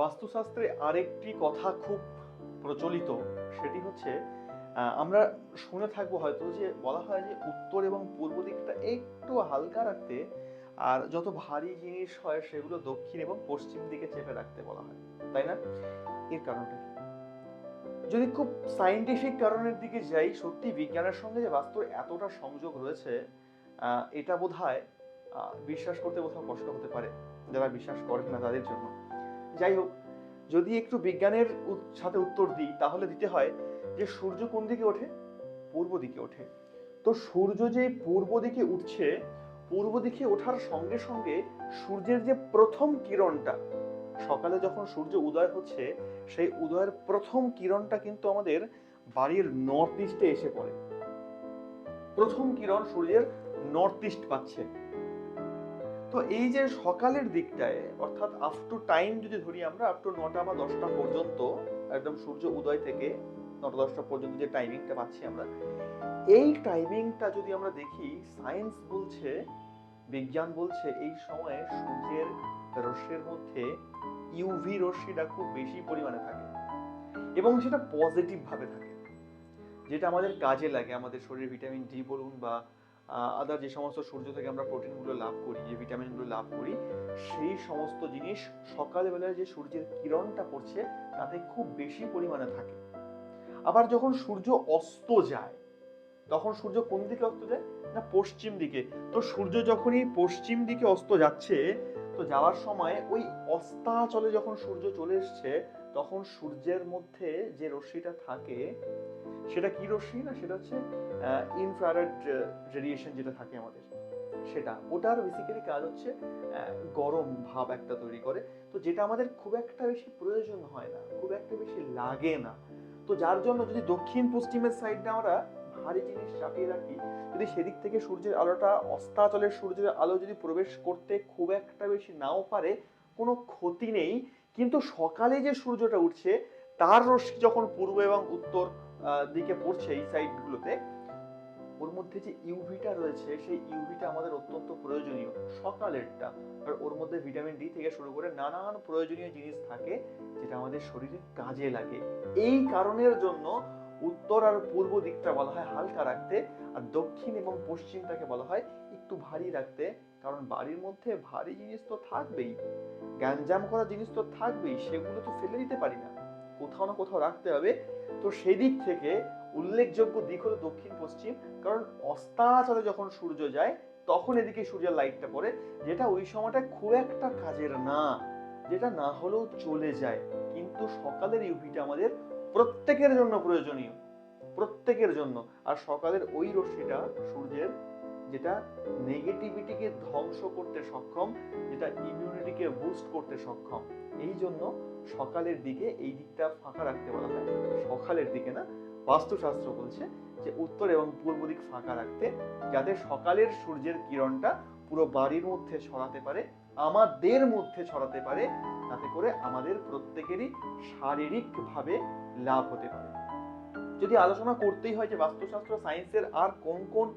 বাস্তুশাস্ত্রে আরেকটি কথা খুব প্রচলিত, সেটি হচ্ছে আমরা শুনে থাকব হয়তো যে বলা হয় যে উত্তর এবং পূর্ব দিকটা একটু হালকা রাখতে আর যত ভারী জিনিস হয় সেগুলো দক্ষিণ এবং পশ্চিম দিকে চেপে রাখতে বলা হয়, তাই না? এর কারণটা যদি খুব সাইন্টিফিক কারণের দিকে যাই, সত্যি বিজ্ঞানের সঙ্গে যে বাস্তুর এতটা সংযোগ রয়েছে এটা বোধ হয় বিশ্বাস করতে কোথাও কষ্ট হতে পারে, যারা বিশ্বাস করেন না তাদের জন্য। যাই হোক, যদি একটু বিজ্ঞানের সাথে উত্তর দিই, তাহলে দিতে হয় যে সূর্য কোন দিকে ওঠে? পূর্ব দিকে ওঠে। তো সূর্য যে পূর্ব দিকে উঠছে, পূর্ব দিকে ওঠার সঙ্গে সঙ্গে সূর্যের যে প্রথম কিরণটা, সকালে যখন সূর্য উদয় হচ্ছে, সেই উদয়ের প্রথম কিরণটা কিন্তু আমাদের বাড়ির নর্থ ইস্টে এসে পড়ে। প্রথম কিরণ সূর্যের নর্থ ইস্ট পাচ্ছে। তো এই যে সকালের দিকটায়, অর্থাৎ আপ টু টাইম যদি ধরি আমরা আপ টু নটা বা দশটা পর্যন্ত, একদম সূর্য উদয় থেকে নটা দশটা পর্যন্ত যে টাইমিংটা পাচ্ছি আমরা, এই টাইমিংটা যদি আমরা দেখি সায়েন্স বলছে, বিজ্ঞান বলছে, এই সময়ে সূর্যের রশ্মির মধ্যে ইউভি রশ্মিটা খুব বেশি পরিমাণে থাকে এবং সেটা পজিটিভ ভাবে থাকে। যেটা আমাদের কাজে লাগে, আমাদের শরীরে ভিটামিন ডি বলুন বা আদার যে সমস্ত সূর্য থেকে আমরা প্রোটিনগুলো লাভ করি, যে ভিটামিনগুলো লাভ করি, সেই সমস্ত জিনিস সকালবেলায় যে সূর্যের কিরণটা পড়ছে, তাতে খুব বেশি পরিমাণে থাকে। আবার যখন সূর্য অস্ত যায়, তখন সূর্য কোন দিকে অস্ত যায়? না, পশ্চিম দিকে। তো সূর্য যখনই পশ্চিম দিকে অস্ত যাচ্ছে, তো যাওয়ার সময় ওই অস্তাচলে যখন সূর্য চলে এসছে, তখন সূর্যের মধ্যে যে রশ্মিটা থাকে সেটা কি রশ্মি না? সেটা হচ্ছে ইনফ্রারেড রেডিয়েশন যেটা থাকে আমাদের, সেটা। ওটার বেসিক্যালি কাজ হচ্ছে গরম ভাব একটা তৈরি করে। তো যেটা আমাদের খুব একটা বেশি প্রয়োজন হয় না, খুব একটা বেশি লাগে না। তো যার জন্য যদি দক্ষিণ পশ্চিমের সাইডটা আমরা ভারী জিনিস চাপিয়ে রাখি, যদি সেদিক থেকে সূর্যের আলোটা অস্তাচলের সূর্যের আলো যদি প্রবেশ করতে খুব একটা বেশি নাও পারে, কোনো ক্ষতি নেই। কিন্তু সকালে যে সূর্যটা উঠছে, তার রশ্মি যখন পূর্ব এবং উত্তর দিকে পড়ছে এই সাইডগুলোতে ওর মধ্যে যে ইউভিটা রয়েছে, সেই ইউভিটা আমাদের অত্যন্ত প্রয়োজনীয়, সকালেরটা। আর ওর মধ্যে ভিটামিন ডি থেকে শুরু করে নানান প্রয়োজনীয় জিনিস থাকে, যেটা আমাদের শরীরে কাজে লাগে। এই কারণের জন্য উত্তর আর পূর্ব দিকটা বলা হয় হালকা রাখতে, আর দক্ষিণ এবং পশ্চিমটাকে বলা হয় একটু ভারী রাখতে। কারণ বাড়ির মধ্যে ভারী জিনিস তো থাকবেই, গ্যাঞ্জাম করা জিনিস তো থাকবেই, সেগুলো তো ফেলে দিতে পারি না। কোথাও না কোথাও রাখতে হবে। তো সেই দিক থেকে উল্লেখযোগ্য দিক হলো দক্ষিণ, পশ্চিম। কারণ অস্তাচলে যখন সূর্য যায়, তখন এদিকে সূর্যের লাইটটা পড়ে। যেটা ওই সময়টা খুব একটা কাজের না। যেটা না হলেও চলে যায়। কিন্তু সকালের ইউভিটা আমাদের প্রত্যেকের জন্য প্রয়োজনীয়। প্রত্যেকের জন্য। আর সকালের ওই রশ্মিটা সূর্যের যেটা নেগেটিভিটিকে ধ্বংস করতে সক্ষম, যেটা ইমিউনিটিকে বুস্ট করতে সক্ষম। এই জন্য সকালের দিকে এই দিকটা ফাঁকা রাখতে বলা হয়। সকালের দিকে না, বাস্তুশাস্ত্র বলছে যে উত্তর এবং পূর্ব দিক ফাঁকা রাখতে, যাতে সকালের সূর্যের কিরণটা পুরো বাড়ির মধ্যে ছড়াতে পারে, আমাদের মধ্যে ছড়াতে পারে, তাতে করে আমাদের প্রত্যেকেরই শারীরিকভাবে লাভ হতে পারে। যদি আলোচনা করতেই হয় যে বাস্তুশাস্ত্র সায়েন্সের আর কোন কোন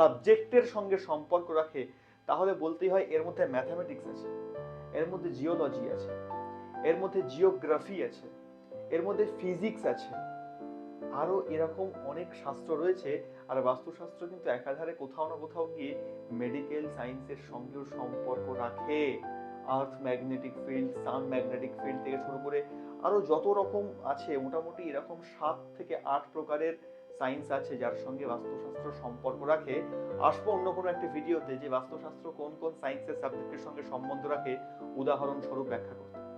সাবজেক্টের সঙ্গে সম্পর্ক রাখে, তাহলে বলতেই হয় এর মধ্যে ম্যাথামেটিক্স আছে, এর মধ্যে জিওলজি আছে, এর মধ্যে জিওগ্রাফি আছে, এর মধ্যে ফিজিক্স আছে। আরও এরকম অনেক শাস্ত্র রয়েছে, আর বাস্তুশাস্ত্র কিন্তু একাধারে কোথাও না কোথাও গিয়ে মেডিকেল সায়েন্সের সঙ্গেও সম্পর্ক রাখে। Earth magnetic field sun magnetic field থেকে শুরু করে আরও যত রকম আছে, মোটামুটি এরকম সাত থেকে আট প্রকারের সায়েন্স আছে যার সঙ্গে বাস্তুশাস্ত্র সম্পর্ক রাখে, আসব অন্য কোনো একটা ভিডিওতে যে বাস্তুশাস্ত্র কোন কোন সায়েন্সের সাবজেক্টের সঙ্গে সম্বন্ধ রাখে, উদাহরণস্বরূপ ব্যাখ্যা করতে।